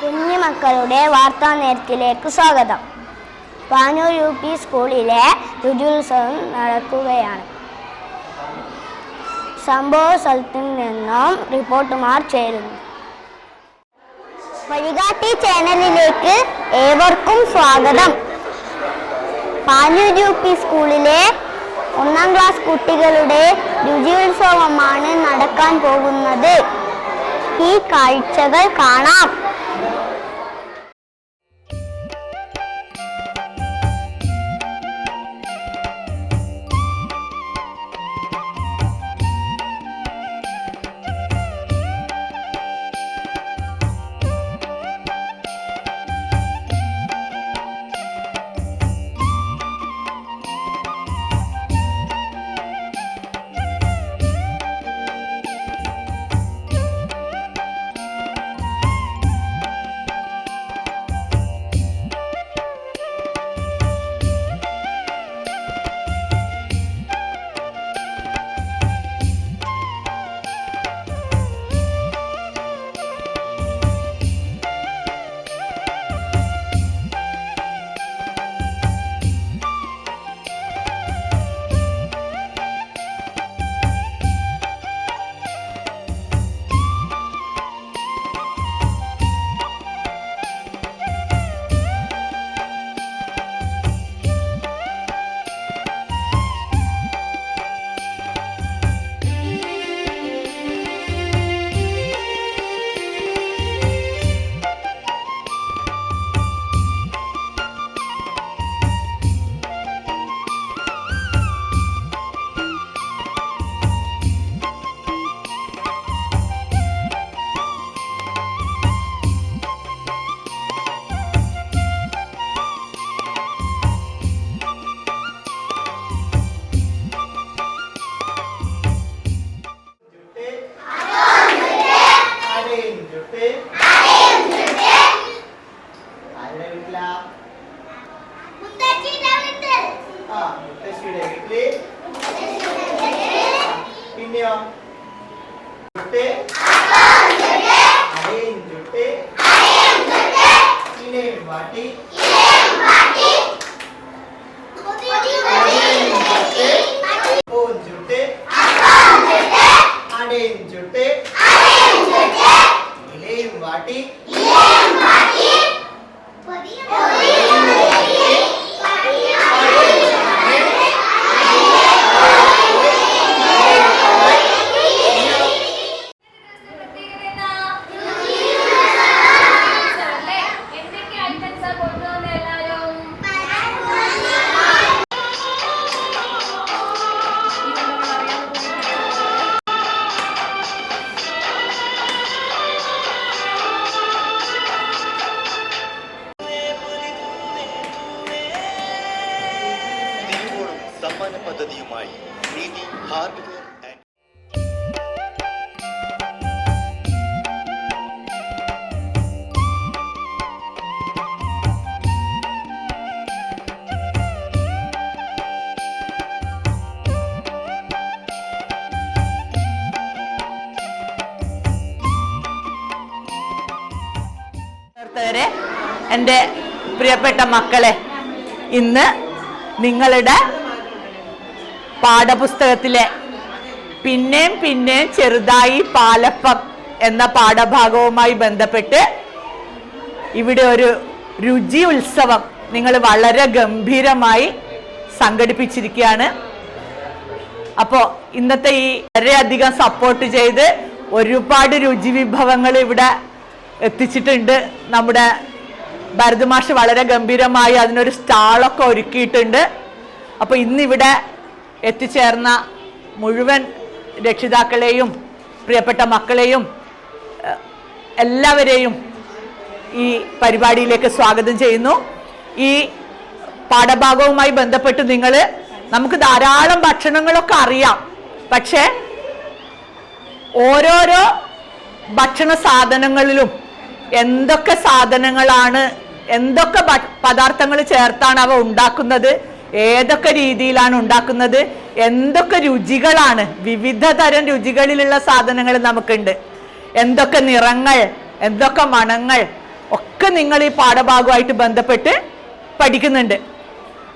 കുഞ്ഞുമക്കളുടെ വാർത്താ നേരത്തിലേക്ക് സ്വാഗതം Panoor U P സ്കൂളിലെ രുചിയുത്സവം നടക്കുകയാണ്. സംഭവ സ്ഥലത്തിൽ നിന്നും റിപ്പോർട്ടുമാർ ചേരുന്നു. വഴികാട്ടി ചാനലിലേക്ക് ഏവർക്കും സ്വാഗതം. പാനൂർ യു പി സ്കൂളിലെ ഒന്നാം ക്ലാസ് കുട്ടികളുടെ രുചിയുത്സവമാണ് നടക്കാൻ പോകുന്നത്. ഈ കാഴ്ചകൾ കാണാം. కాబట్టి പ്രവർത്തകരെ എന്റെ പ്രിയപ്പെട്ട മക്കളെ ഇന്ന് നിങ്ങളുടെ പാഠപുസ്തകത്തിലെ പിന്നെയും പിന്നെയും ചെറുതായി പാലപ്പം എന്ന പാഠഭാഗവുമായി ബന്ധപ്പെട്ട് ഇവിടെ ഒരു രുചി ഉത്സവം നിങ്ങൾ വളരെ ഗംഭീരമായി സംഘടിപ്പിച്ചിരിക്കുകയാണ്. അപ്പോൾ ഇന്നത്തെ ഈ വളരെയധികം സപ്പോർട്ട് ചെയ്ത് ഒരുപാട് രുചി വിഭവങ്ങൾ ഇവിടെ എത്തിച്ചിട്ടുണ്ട്. നമ്മുടെ ഭരതമാഷ് വളരെ ഗംഭീരമായി അതിനൊരു സ്റ്റാളൊക്കെ ഒരുക്കിയിട്ടുണ്ട്. അപ്പോൾ ഇന്നിവിടെ എത്തിച്ചേർന്ന മുഴുവൻ രക്ഷിതാക്കളെയും പ്രിയപ്പെട്ട മക്കളെയും എല്ലാവരെയും ഈ പരിപാടിയിലേക്ക് സ്വാഗതം ചെയ്യുന്നു. ഈ പാഠഭാഗവുമായി ബന്ധപ്പെട്ട് നിങ്ങൾ നമുക്ക് ധാരാളം ഭക്ഷണങ്ങളൊക്കെ അറിയാം. പക്ഷേ ഓരോരോ ഭക്ഷണ സാധനങ്ങളിലും എന്തൊക്കെ സാധനങ്ങളാണ് എന്തൊക്കെ പദാർത്ഥങ്ങൾ ചേർത്താണ് അവ ഉണ്ടാക്കുന്നത് ഏതൊക്കെ രീതിയിലാണ് ഉണ്ടാക്കുന്നത് എന്തൊക്കെ രുചികളാണ് വിവിധ തരം രുചികളിലുള്ള സാധനങ്ങൾ നമുക്കുണ്ട്. എന്തൊക്കെ നിറങ്ങൾ എന്തൊക്കെ മണങ്ങൾ ഒക്കെ നിങ്ങൾ ഈ പാഠഭാഗമായിട്ട് ബന്ധപ്പെട്ട് പഠിക്കുന്നുണ്ട്.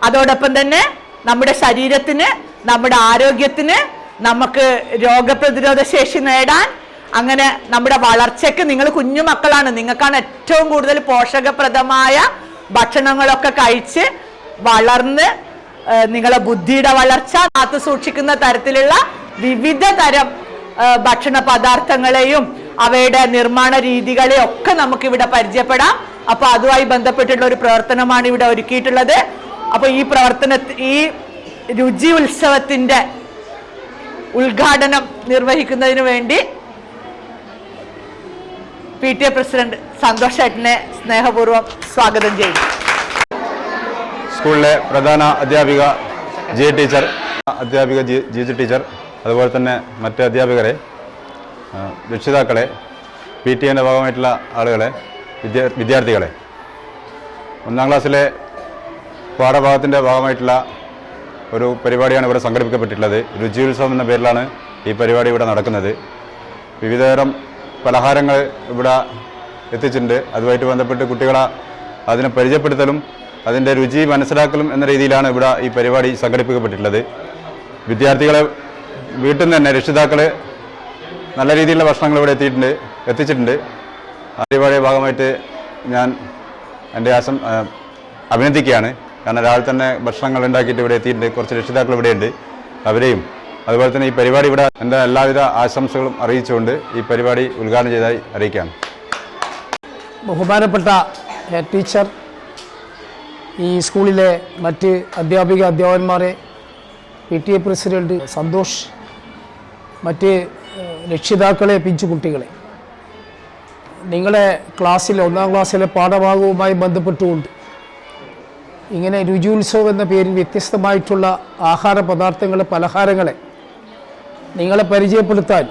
അതോടൊപ്പം തന്നെ നമ്മുടെ ശരീരത്തിന് നമ്മുടെ ആരോഗ്യത്തിന് നമുക്ക് രോഗപ്രതിരോധ ശേഷി നേടാൻ അങ്ങനെ നമ്മുടെ വളർച്ചയ്ക്ക് നിങ്ങൾ കുഞ്ഞു മക്കളാണ്. നിങ്ങൾക്കാണ് ഏറ്റവും കൂടുതൽ പോഷകപ്രദമായ ഭക്ഷണങ്ങളൊക്കെ കഴിച്ച് വളർന്ന് നിങ്ങളെ ബുദ്ധിയുടെ വളർച്ച കാത്തു സൂക്ഷിക്കുന്ന തരത്തിലുള്ള വിവിധ തരം ഭക്ഷണ പദാർത്ഥങ്ങളെയും അവയുടെ നിർമ്മാണ രീതികളെയും ഒക്കെ നമുക്ക് ഇവിടെ പരിചയപ്പെടാം. അപ്പൊ അതുമായി ബന്ധപ്പെട്ടുള്ള ഒരു പ്രവർത്തനമാണ് ഇവിടെ ഒരുക്കിയിട്ടുള്ളത്. അപ്പൊ ഈ പ്രവർത്തന ഈ രുചി ഉത്സവത്തിന്റെ ഉദ്ഘാടനം നിർവഹിക്കുന്നതിന് വേണ്ടി P T A president Santhosh ഏട്ടനെ സ്നേഹപൂർവം സ്വാഗതം ചെയ്യുന്നു സ്കൂളിലെ പ്രധാന അധ്യാപിക ജി ടീച്ചർ അധ്യാപിക ജി ജി ടീച്ചർ അതുപോലെ തന്നെ മറ്റ് അധ്യാപകരെ രക്ഷിതാക്കളെ പി ടി എന്റെ ഭാഗമായിട്ടുള്ള ആളുകളെ വിദ്യാ വിദ്യാർത്ഥികളെ. ഒന്നാം ക്ലാസ്സിലെ പാഠഭാഗത്തിന്റെ ഭാഗമായിട്ടുള്ള ഒരു പരിപാടിയാണ് ഇവിടെ സംഘടിപ്പിക്കപ്പെട്ടിട്ടുള്ളത്. രുചിയുത്സവം എന്ന പേരിലാണ് ഈ പരിപാടി ഇവിടെ നടക്കുന്നത്. വിവിധതരം പലഹാരങ്ങൾ ഇവിടെ എത്തിച്ചിട്ടുണ്ട്. അതുമായിട്ട് ബന്ധപ്പെട്ട് കുട്ടികളെ അതിനെ പരിചയപ്പെടുത്തലും അതിന്റെ രുചി മനസ്സിലാക്കലും എന്ന രീതിയിലാണ് ഇവിടെ ഈ പരിപാടി സംഘടിപ്പിക്കപ്പെട്ടിട്ടുള്ളത്. വിദ്യാർത്ഥികളെ വീട്ടിൽ നിന്ന് തന്നെ രക്ഷിതാക്കൾ നല്ല രീതിയിലുള്ള ഭക്ഷണങ്ങൾ ഇവിടെ എത്തിയിട്ടുണ്ട് എത്തിച്ചിട്ടുണ്ട്. ആ പരിപാടിയുടെ ഭാഗമായിട്ട് ഞാൻ എന്റെ ആശം അഭിനന്ദിക്കുകയാണ്. കാരണം രാവിലെ തന്നെ ഭക്ഷണങ്ങൾ ഉണ്ടാക്കിയിട്ട് ഇവിടെ എത്തിയിട്ടുണ്ട്. കുറച്ച് രക്ഷിതാക്കൾ ഇവിടെയുണ്ട്. അവരെയും അതുപോലെ തന്നെ ഈ പരിപാടി ഇവിടെ എന്റെ എല്ലാവിധ ആശംസകളും അറിയിച്ചുകൊണ്ട് ഈ പരിപാടി ഉദ്ഘാടനം ചെയ്തതായി അറിയിക്കാം. ബഹുമാനപ്പെട്ട ടീച്ചർ ഈ സ്കൂളിലെ മറ്റ് അധ്യാപിക അധ്യാപകന്മാരെ P T A president Santhosh മറ്റ് രക്ഷിതാക്കളെ പിഞ്ചു കുട്ടികളെ. നിങ്ങളെ ക്ലാസ്സിലെ ഒന്നാം ക്ലാസ്സിലെ പാഠഭാഗവുമായി ബന്ധപ്പെട്ടുകൊണ്ട് ഇങ്ങനെ രുചിയുത്സവം എന്ന പേരിൽ വ്യത്യസ്തമായിട്ടുള്ള ആഹാര പദാർത്ഥങ്ങളെ പലഹാരങ്ങളെ നിങ്ങളെ പരിചയപ്പെടുത്താൻ.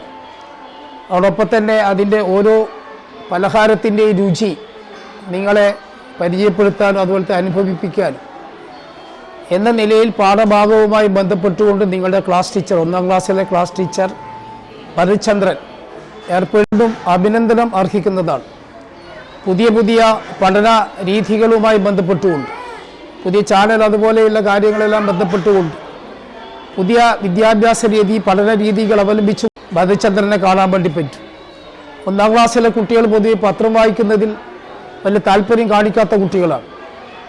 അതോടൊപ്പം തന്നെ അതിന്റെ ഓരോ പലഹാരത്തിന്റെ രുചി നിങ്ങളെ പരിചയപ്പെടുത്താനും അതുപോലത്തെ അനുഭവിപ്പിക്കാനും എന്ന നിലയിൽ പാഠഭാഗവുമായി ബന്ധപ്പെട്ടുകൊണ്ട് നിങ്ങളുടെ ക്ലാസ് ടീച്ചർ ഒന്നാം ക്ലാസ്സിലെ ക്ലാസ് ടീച്ചർ ഭരചന്ദ്രൻ ഏർപ്പെടും അഭിനന്ദനം അർഹിക്കുന്നതാണ്. പുതിയ പുതിയ പഠന രീതികളുമായി ബന്ധപ്പെട്ടുകൊണ്ട് പുതിയ ചാനൽ അതുപോലെയുള്ള കാര്യങ്ങളെല്ലാം ബന്ധപ്പെട്ടുകൊണ്ട് പുതിയ വിദ്യാഭ്യാസ രീതി പഠന രീതികൾ അവലംബിച്ചു ഭരതചന്ദ്രനെ കാണാൻ വേണ്ടി പറ്റും. ഒന്നാം ക്ലാസ്സിലെ കുട്ടികൾ പൊതുവെ പത്രം വായിക്കുന്നതിൽ വലിയ താല്പര്യം കാണിക്കാത്ത കുട്ടികളാണ്.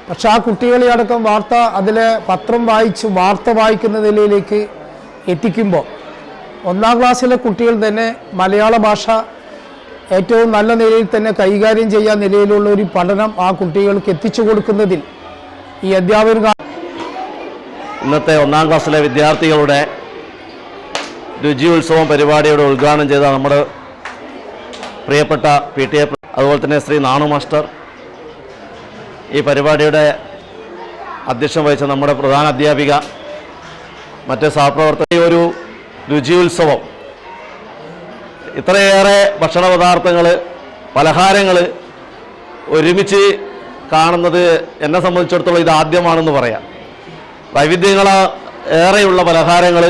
പക്ഷെ ആ കുട്ടികളെ അടക്കം വാർത്ത അതിലെ പത്രം വായിച്ച് വാർത്ത വായിക്കുന്ന നിലയിലേക്ക് എത്തിക്കുമ്പോൾ ഒന്നാം ക്ലാസ്സിലെ കുട്ടികൾ തന്നെ മലയാള ഭാഷ ഏറ്റവും നല്ല നിലയിൽ തന്നെ കൈകാര്യം ചെയ്യാൻ നിലയിലുള്ള ഒരു പഠനം ആ കുട്ടികൾക്ക് എത്തിച്ചു കൊടുക്കുന്നതിൽ ഈ അധ്യാപകർ ഇന്നത്തെ ഒന്നാം ക്ലാസ്സിലെ വിദ്യാർത്ഥികളുടെ രുചിയുത്സവം പരിപാടിയുടെ ഉദ്ഘാടനം ചെയ്ത നമ്മുടെ പ്രിയപ്പെട്ട പി ടി എ അതുപോലെ തന്നെ ശ്രീ നാണു മാസ്റ്റർ. ഈ പരിപാടിയുടെ അധ്യക്ഷം വഹിച്ച നമ്മുടെ പ്രധാന അധ്യാപിക മറ്റ് സഹപ്രവർത്തക ഒരു രുചിയുത്സവം. ഇത്രയേറെ ഭക്ഷണ പദാർത്ഥങ്ങൾ പലഹാരങ്ങൾ ഒരുമിച്ച് കാണുന്നത് എന്നെ സംബന്ധിച്ചിടത്തോളം ഇത് ആദ്യമാണെന്ന് പറയാം. വൈവിധ്യങ്ങൾ ഏറെയുള്ള പലഹാരങ്ങൾ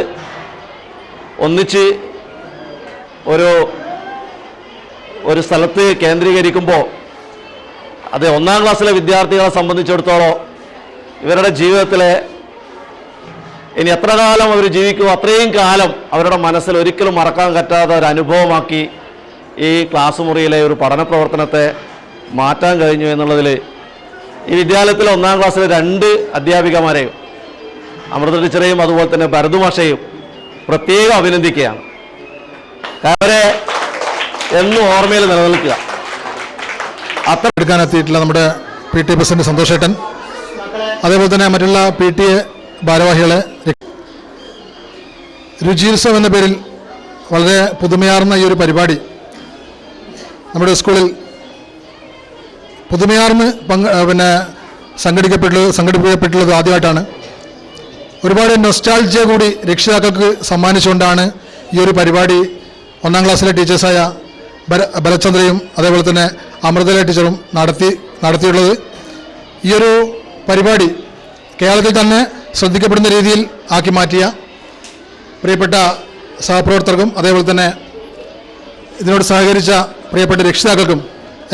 ഒന്നിച്ച് ഒരു ഒരു സ്ഥലത്ത് കേന്ദ്രീകരിക്കുമ്പോൾ അത് ഒന്നാം ക്ലാസ്സിലെ വിദ്യാർത്ഥികളെ സംബന്ധിച്ചിടത്തോളം ഇവരുടെ ജീവിതത്തിലെ ഇനി എത്ര കാലം അവർ ജീവിക്കും അത്രയും കാലം അവരുടെ മനസ്സിൽ ഒരിക്കലും മറക്കാൻ പറ്റാത്ത ഒരു അനുഭവമാക്കി ഈ ക്ലാസ് മുറിയിലെ ഒരു പഠന പ്രവർത്തനത്തെ മാറ്റാൻ കഴിഞ്ഞു എന്നുള്ളതിൽ ഈ വിദ്യാലയത്തിലെ ഒന്നാം ക്ലാസ്സിലെ രണ്ട് അധ്യാപികമാരെയും അമൃത ടീച്ചറേയും അതുപോലെ തന്നെ ഭരതുമാഷയും പ്രത്യേകം അഭിനന്ദിക്കുകയാണ്. അവരെ എന്നും ഓർമ്മയിൽ നിലനിൽക്കുക. അത്ര എടുക്കാനെത്തിയിട്ടുള്ള നമ്മുടെ പി ടി പ്രസിഡന്റ് സന്തോഷേട്ടൻ. അതേപോലെ തന്നെ മറ്റുള്ള പി ടി എ ഭാരവാഹികളെ രുചിയുത്സവം എന്ന പേരിൽ വളരെ പുതുമയാർന്ന ഈ ഒരു പരിപാടി നമ്മുടെ സ്കൂളിൽ പുതുമയാർന്ന് പങ്ക് പിന്നെ സംഘടിക്കപ്പെട്ടുള്ളത് സംഘടിപ്പിക്കപ്പെട്ടുള്ളത് ആദ്യമായിട്ടാണ്. ഒരുപാട് നൊസ്റ്റാൾജിയ കൂടി രക്ഷിതാക്കൾക്ക് സമ്മാനിച്ചുകൊണ്ടാണ് ഈ ഒരു പരിപാടി ഒന്നാം ക്ലാസ്സിലെ ടീച്ചേഴ്സായ ബല ബലചന്ദ്രയും അതേപോലെ തന്നെ അമൃതല ടീച്ചറും നടത്തി നടത്തിയുള്ളത് ഈ ഒരു പരിപാടി കേരളത്തിൽ തന്നെ ശ്രദ്ധിക്കപ്പെടുന്ന രീതിയിൽ ആക്കി മാറ്റിയ പ്രിയപ്പെട്ട സഹപ്രവർത്തകർക്കും അതേപോലെ തന്നെ ഇതിനോട് സഹകരിച്ച പ്രിയപ്പെട്ട രക്ഷിതാക്കൾക്കും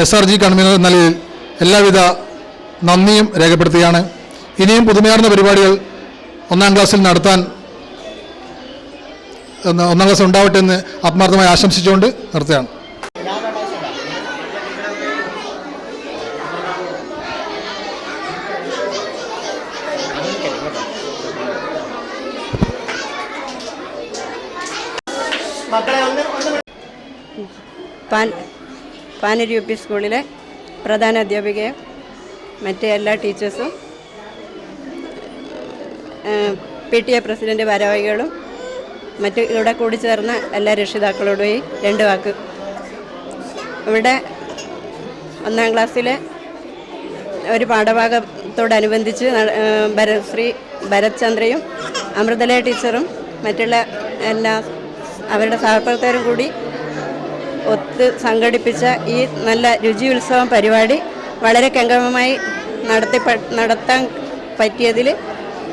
എസ് ആർ ജി കൺവീനർ എന്ന നിലയിൽ എല്ലാവിധ നന്ദിയും രേഖപ്പെടുത്തുകയാണ്. ഇനിയും പുതുമയാർന്ന പരിപാടികൾ ഒന്നാം ക്ലാസ്സിൽ നടത്താൻ ഒന്നാം ക്ലാസ് ഉണ്ടാവട്ടെ എന്ന് ആത്മാർത്ഥമായി ആശംസിച്ചുകൊണ്ട് നിർത്തുകയാണ്. പാൻ പാനരി യു പി സ്കൂളിലെ പ്രധാന അധ്യാപികയും മറ്റേ എല്ലാ ടീച്ചേഴ്സും പി ടി എ പ്രസിഡന്റ് ഭാരവാഹികളും മറ്റ് ഇവിടെ കൂടി ചേർന്ന എല്ലാ രക്ഷിതാക്കളോടുമായി രണ്ട് വാക്ക്. ഇവിടെ ഒന്നാം ക്ലാസ്സിലെ ഒരു പാഠഭാഗത്തോടനുബന്ധിച്ച് ഭരശ്രീ ചന്ദ്രയും അമൃതല ടീച്ചറും മറ്റുള്ള എല്ലാ അവരുടെ സഹപ്രവർത്തകരും കൂടി ഒത്ത് സംഘടിപ്പിച്ച ഈ നല്ല രുചി ഉത്സവം പരിപാടി വളരെ കങ്കമമായി നടത്തി നടത്താൻ പറ്റിയതിൽ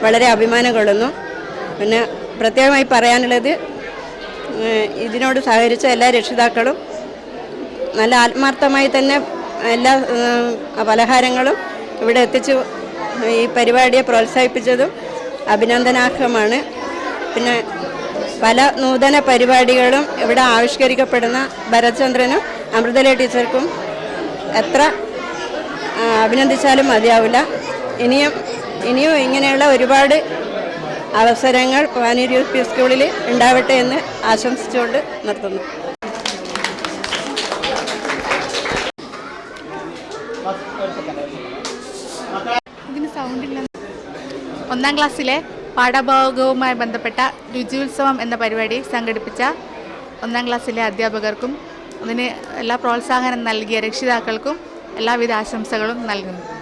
വളരെ അഭിമാനം കൊള്ളുന്നു പിന്നെ പ്രത്യേകമായി പറയാനുള്ളത് ഇതിനോട് സഹകരിച്ച എല്ലാ രക്ഷിതാക്കളും നല്ല ആത്മാർത്ഥമായി തന്നെ എല്ലാ പലഹാരങ്ങളും ഇവിടെ എത്തിച്ചു ഈ പരിപാടിയെ പ്രോത്സാഹിപ്പിച്ചതും അഭിനന്ദനാർഹമാണ്. പിന്നെ പല നൂതന പരിപാടികളും ഇവിടെ ആവിഷ്കരിക്കപ്പെടുന്ന ഭരത്ചന്ദ്രനും അമൃതല ടീച്ചർക്കും എത്ര അഭിനന്ദിച്ചാലും മതിയാവില്ല. ഇനിയും ഇനിയും ഇങ്ങനെയുള്ള ഒരുപാട് അവസരങ്ങൾ പാനൂർ യു പി സ്കൂളിൽ ഉണ്ടാവട്ടെ എന്ന് ആശംസിച്ചുകൊണ്ട് നിർത്തുന്നു. ഒന്നാം ക്ലാസ്സിലെ പാഠഭാഗവുമായി ബന്ധപ്പെട്ട രുചിയുത്സവം എന്ന പരിപാടി സംഘടിപ്പിച്ച ഒന്നാം ക്ലാസ്സിലെ അധ്യാപകർക്കും അതിന് എല്ലാ പ്രോത്സാഹനം നൽകിയ രക്ഷിതാക്കൾക്കും എല്ലാവിധ ആശംസകളും നൽകുന്നു.